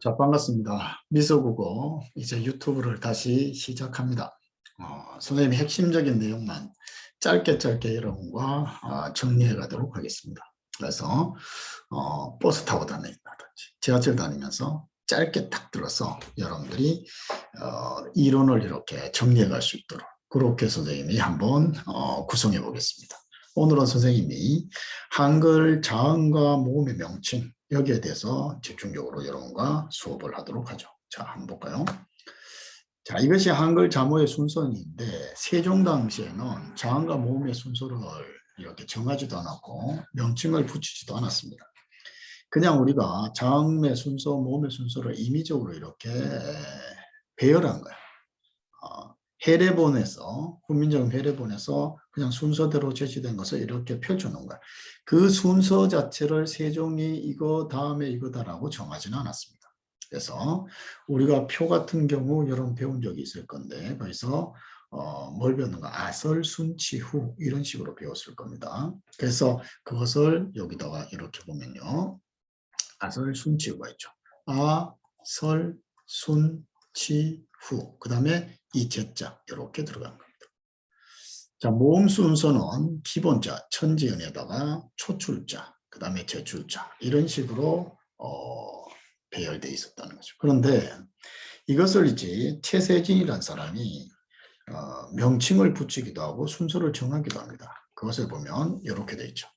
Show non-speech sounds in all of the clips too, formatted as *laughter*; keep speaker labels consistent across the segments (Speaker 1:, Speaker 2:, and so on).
Speaker 1: 자, 반갑습니다. 미소국어 이제 유튜브를 다시 시작합니다. 어, 선생님이 핵심적인 내용만 짧게 짧게 여러분과 어, 정리해 가도록 하겠습니다. 그래서 어, 버스 타고 다닌다든지 지하철 다니면서 짧게 딱 들어서 여러분들이 어, 이론을 이렇게 정리해 갈 수 있도록 그렇게 선생님이 한번 어, 구성해 보겠습니다. 오늘은 선생님이 한글 자음과 모음의 명칭 여기에 대해서 집중적으로 여러분과 수업을 하도록 하죠. 자, 한번 볼까요? 자, 이것이 한글 자모의 순서인데 세종 당시에는 자음과 모음의 순서를 이렇게 정하지도 않았고 명칭을 붙이지도 않았습니다. 그냥 우리가 자음의 순서, 모음의 순서를 임의적으로 이렇게 배열한 거예요. 어, 해례본에서 훈민정음 해례본에서 그냥 순서대로 제시된 것을 이렇게 펼쳐놓은 거야. 그 순서 자체를 세종이 이거 다음에 이거다라고 정하지는 않았습니다. 그래서 우리가 표 같은 경우 여러분 배운 적이 있을 건데 거기서 어, 뭘 배웠는가 아설 순 치후 이런 식으로 배웠을 겁니다. 그래서 그것을 여기다가 이렇게 보면요. 아설 순 치후가 있죠. 아 설 순 치 후 그 다음에 이 제자 이렇게 들어간 겁니다. 자, 모음 순서는 기본자, 천지연에다가 초출자, 그 다음에 제출자 이런 식으로 어, 배열되어 있었다는 거죠. 그런데 이것을 이제 최세진이라는 사람이 어, 명칭을 붙이기도 하고 순서를 정하기도 합니다. 그것을 보면 이렇게 되어 있죠.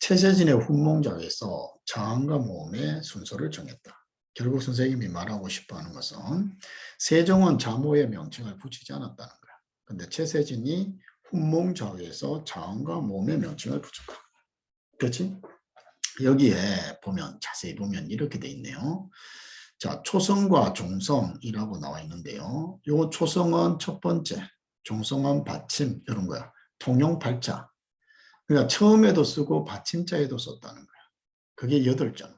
Speaker 1: 최세진의 훈몽작에서 자음과 모음의 순서를 정했다. 결국 선생님이 말하고 싶어 하는 것은 세종은 자모의 명칭을 붙이지 않았다는 거야. 근데 최세진이 훈몽자에서 자음과 몸의 명칭을 붙였다. 그렇지? 여기에 보면 자세히 보면 이렇게 돼 있네요. 자, 초성과 종성이라고 나와 있는데요. 요 초성은 첫 번째, 종성은 받침 이런 거야. 통용 팔자. 그러니까 처음에도 쓰고 받침자에도 썼다는 거야. 그게 여덟 자입니다.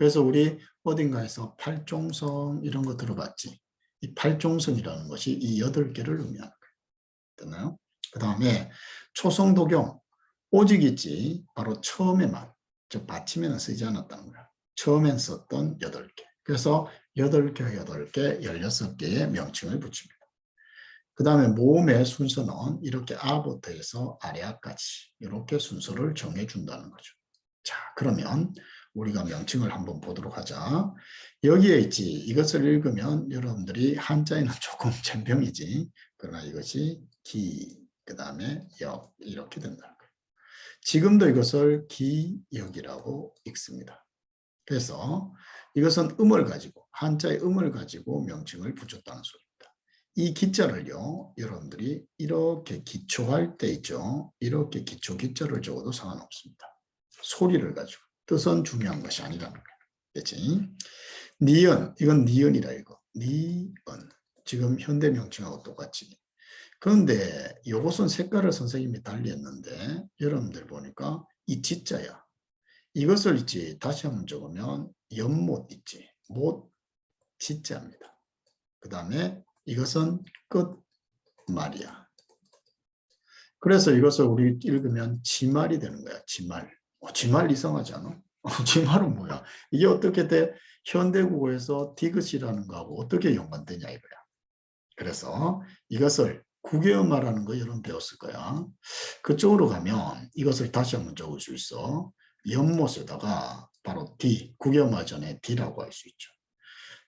Speaker 1: 그래서 우리 어딘가에서 팔종성 이런 거 들어봤지? 이 팔종성이라는 것이 이 여덟 개를 의미하는 거예요. 됐나요? 그 다음에 초성도경 오직 있지 바로 처음에만 즉 받침에는 쓰지 않았다는 거야. 처음엔 썼던 여덟 개. 그래서 여덟 개, 여덟 개, 열여섯 개의 명칭을 붙입니다. 그 다음에 모음의 순서는 이렇게 아부터 해서 아래아까지 이렇게 순서를 정해준다는 거죠. 자, 그러면 우리가 명칭을 한번 보도록 하자. 여기에 있지. 이것을 읽으면 여러분들이 한자에는 *laughs* 조금 잼병이지. 그러나 이것이 기, 그 다음에 역 이렇게 거예요. 지금도 이것을 기역이라고 읽습니다. 그래서 이것은 음을 가지고 한자의 음을 가지고 명칭을 붙였다는 소리입니다. 이 기자를요 여러분들이 이렇게 기초할 때 있죠. 이렇게 기초 기자를 적어도 상관없습니다. 소리를 가지고 뜻은 중요한 것이 아니라는 거예요. 그치? 니은, 이건 니은이라 이거. 니은. 지금 현대 명칭하고 똑같이. 그런데 이것은 색깔을 선생님이 달리 했는데 여러분들 보니까 이 지자야. 이것을 있지 다시 한번 적으면 연못 있지. 못 지자입니다. 그 다음에 이것은 끝 말이야. 그래서 이것을 우리 읽으면 지말이 되는 거야. 지말. 어, 지말 이상하지 않아? *laughs* 어, 지말은 뭐야? 이게 어떻게 돼? 현대국어에서 디귿이라는 거하고 어떻게 연관되냐 이거야. 그래서 이것을 국외음말하는 거 여러분 배웠을 거야. 그쪽으로 가면 이것을 다시 한번 적을 수 있어. 연못에다가 바로 D, 국외음말 전에 D라고 할 수 있죠.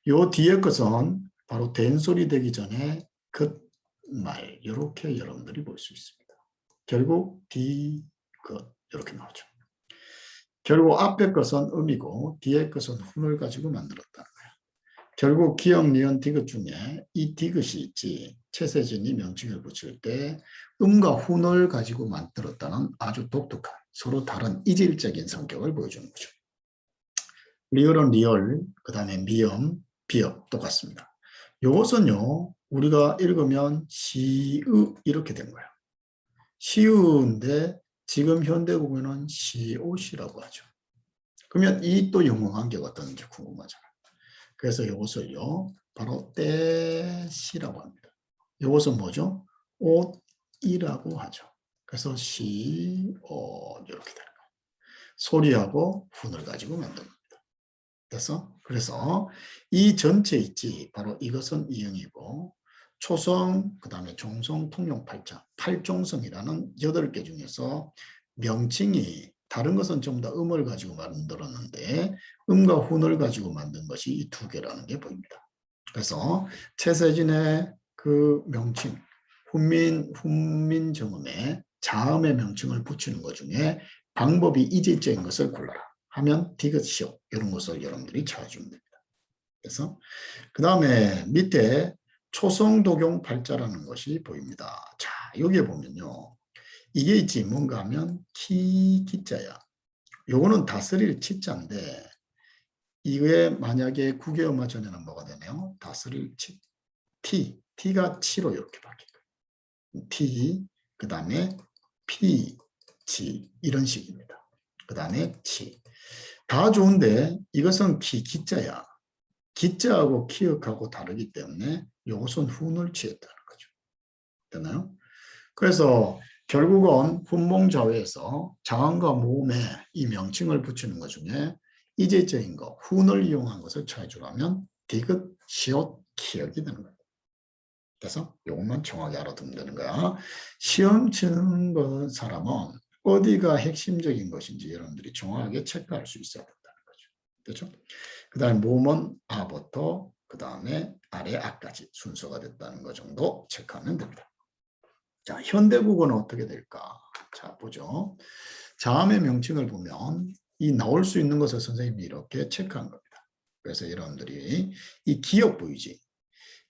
Speaker 1: 요 뒤에 것은 바로 된소리 되기 전에 끝말 이렇게 여러분들이 볼 수 있습니다. 결국 D, 끝 이렇게 나오죠. 결국 앞에 것은 음이고 뒤에 것은 훈을 가지고 만들었다는 거야. 결국 기억, 니은, 디귿 중에 이 디귿이 있지. 최세진이 명칭을 붙일 때 음과 훈을 가지고 만들었다는 아주 독특한 서로 다른 이질적인 성격을 보여주는 거죠. 리얼은 리얼, 그 다음에 미음, 비읍 똑같습니다. 이것은요 우리가 읽으면 시의 이렇게 된 거예요. 시의인데 지금 현대국어는 시옷이라고 하죠. 그러면 이 또 영어 관계가 어떤지 궁금하잖아요. 그래서 이것을요 바로 떼시라고 합니다. 이것은 뭐죠? 옷이라고 하죠. 그래서 시, 옷 이렇게 되는 거예요. 소리하고 훈을 가지고 만든 겁니다. 됐어? 그래서 이 전체 있지 바로 이것은 이응이고 초성 그 다음에 종성 통용 팔자 팔종성이라는 여덟 개 중에서 명칭이 다른 것은 전부 다 음을 가지고 만들었는데 음과 훈을 가지고 만든 것이 이 두 개라는 게 보입니다. 그래서 최세진의 그 명칭 훈민 훈민 정음에 자음의 명칭을 붙이는 것 중에 방법이 이질적인 것을 골라라 하면 디귿시오 이런 것을 여러분들이 찾아주면 됩니다. 그래서 그 다음에 밑에 초성 독용 팔자라는 것이 보입니다. 자 여기에 보면요. 이게 있지 뭔가 하면 키 기자야. 요거는 다스릴 치자인데 이게 만약에 국외음화 전에는 뭐가 되네요. 다스릴 치 T T가 치로 이렇게 바뀔 거예요. T 그 다음에 P 치 이런 식입니다. 그 다음에 치. 다 좋은데 이것은 키 기자야. 기자하고 키역하고 다르기 때문에 이것은 훈을 취했다는 거죠. 되나요? 그래서 결국은 훈몽자회에서 자음과 모음에 이 명칭을 붙이는 것 중에 이제적인 거, 훈을 이용한 것을 찾아주라면 디귿, 시옷, 키역이 되는 거예요. 그래서 이것만 정확히 알아두면 되는 거야. 시험 치는 거 사람은 어디가 핵심적인 것인지 여러분들이 정확하게 체크할 수 있어야 된다는 거죠. 그렇죠? 그 다음에 모음은 아부터 그 다음에 아래 아까지 순서가 됐다는 것 정도 체크하면 됩니다. 자, 현대국어는 어떻게 될까? 자, 보죠. 자음의 명칭을 보면 이 나올 수 있는 것을 선생님이 이렇게 체크한 겁니다. 그래서 여러분들이 이 기억 보이지?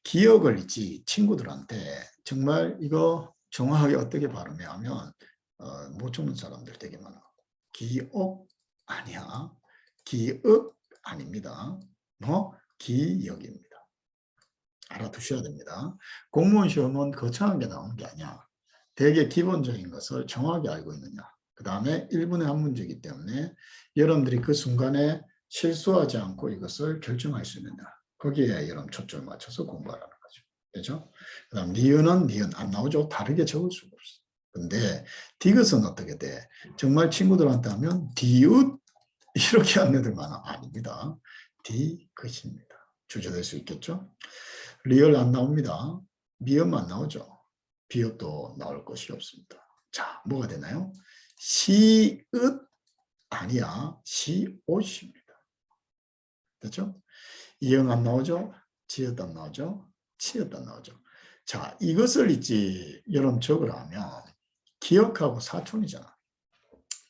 Speaker 1: 기억을 있지 친구들한테 정말 이거 정확하게 어떻게 발음해 하면 어, 못 적는 사람들 되게 많아. 기억 아니야. 기억 아닙니다. 뭐 기억입니다. 알아두셔야 됩니다. 공무원 시험은 거창한 게 나오는 게 아니야. 되게 기본적인 것을 정확히 알고 있느냐. 그 다음에 1분의 한 문제이기 때문에 여러분들이 그 순간에 실수하지 않고 이것을 결정할 수 있느냐. 거기에 여러분 초점을 맞춰서 공부하라는 거죠. 그죠? 그 다음 니은은 니은 안 나오죠. 다르게 적을 수가 없어. 근데 디귿은 어떻게 돼? 정말 친구들한테 하면 디귿 이렇게 하는 애들 많아. 아닙니다. 디귿입니다. 주저될 수 있겠죠? 리얼 안 나옵니다. 미음 안 나오죠. 비읍도 나올 것이 없습니다. 자, 뭐가 되나요? 시읒 아니야. 시옷입니다. 됐죠? 이응 안 나오죠? 지읒 안 나오죠? 치읒 안 나오죠? 자, 이것을 있지 여러분 적으라면 기억하고 사촌이잖아.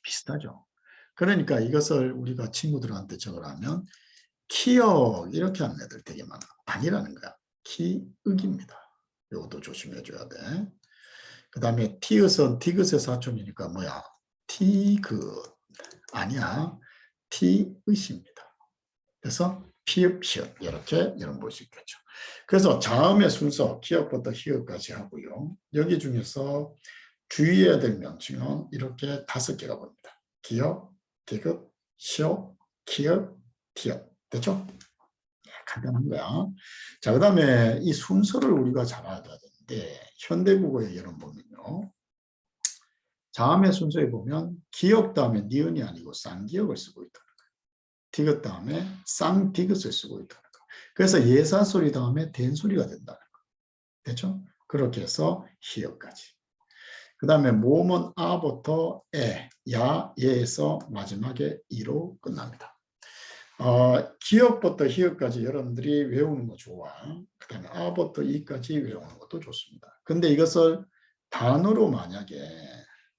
Speaker 1: 비슷하죠? 그러니까 이것을 우리가 친구들한테 적으라면 키역 이렇게 하는 애들 되게 많아. 아니라는 거야. 키윽입니다. 이것도 조심해 줘야 돼. 그 다음에 티읕은 디귿의 사촌이니까 뭐야? 티그 아니야. 티읒입니다. 그래서 피읍, 시읍 이렇게 여러분 볼수 있겠죠. 그래서 자음의 순서 기역부터 희읍까지 하고요. 여기 중에서 주의해야 될 명칭은 이렇게 다섯 개가 보입니다. 기역, 디귿, 시옷, 키역, 티역. 됐죠? 간단한 거야. 자, 그 다음에 이 순서를 우리가 잘 알아야 되는데, 현대국어에 여러분 보면요. 자음의 순서에 보면 기역 다음에 니은이 아니고 쌍기역을 쓰고 있다는 거예요. 디귿 다음에 쌍디귿을 쓰고 있다는 거예요. 그래서 예사소리 다음에 된소리가 된다는 거예요. 됐죠? 그렇게 해서 희역까지. 그 다음에 모음은 아부터 에, 야, 예에서 마지막에 이로 끝납니다. 어, 기역부터 희역까지 여러분들이 외우는 거 좋아. 그 다음에 아부터 이까지 외우는 것도 좋습니다. 근데 이것을 단어로 만약에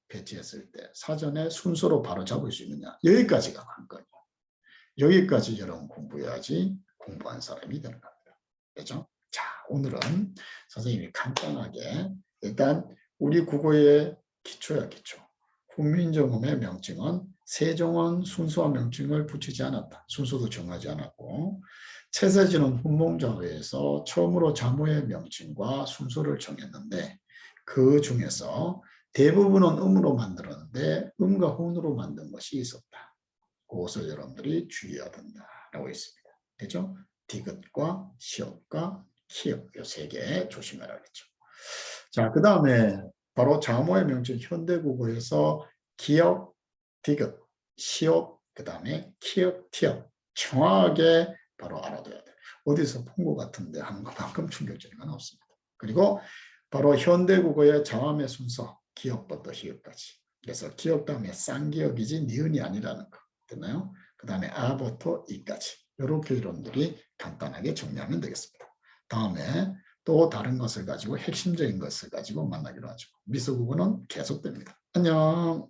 Speaker 1: 배치했을 때 사전에 순서로 바로 잡을 수 있느냐. 여기까지가 관건이에요. 여기까지 여러분 공부해야지 공부한 사람이 되는 겁니다. 그죠? 자, 오늘은 선생님이 간단하게 일단 우리 국어의 기초야 기초. 훈민정음의 명칭은 세종은 순수한 명칭을 붙이지 않았다. 순서도 정하지 않았고 최세진은 훈몽자회에서 처음으로 자모의 명칭과 순서를 정했는데 그 중에서 대부분은 음으로 만들었는데 음과 훈으로 만든 것이 있었다. 그것을 여러분들이 주의해야 된다라고 있습니다. 되죠? 디귿과 시옷과 키역 이세 개 조심해야겠죠. 자, 그 다음에 바로 자모의 명칭 현대국어에서 기역, 디귿, 시옷, 그 다음에 키역, 티역 정확하게 바로 알아둬야 돼. 어디서 본 것 같은데 하는 것만큼 충격적인 건 없습니다. 그리고 바로 현대국어의 자음의 순서 기억부터 히읗까지. 그래서 기억 다음에 쌍기억이지 니은이 아니라는 거. 됐나요? 그 다음에 아부터 이까지. 이렇게 이론들이 간단하게 정리하면 되겠습니다. 다음에 또 다른 것을 가지고 핵심적인 것을 가지고 만나기로 하죠. 미소국어는 계속됩니다. 안녕.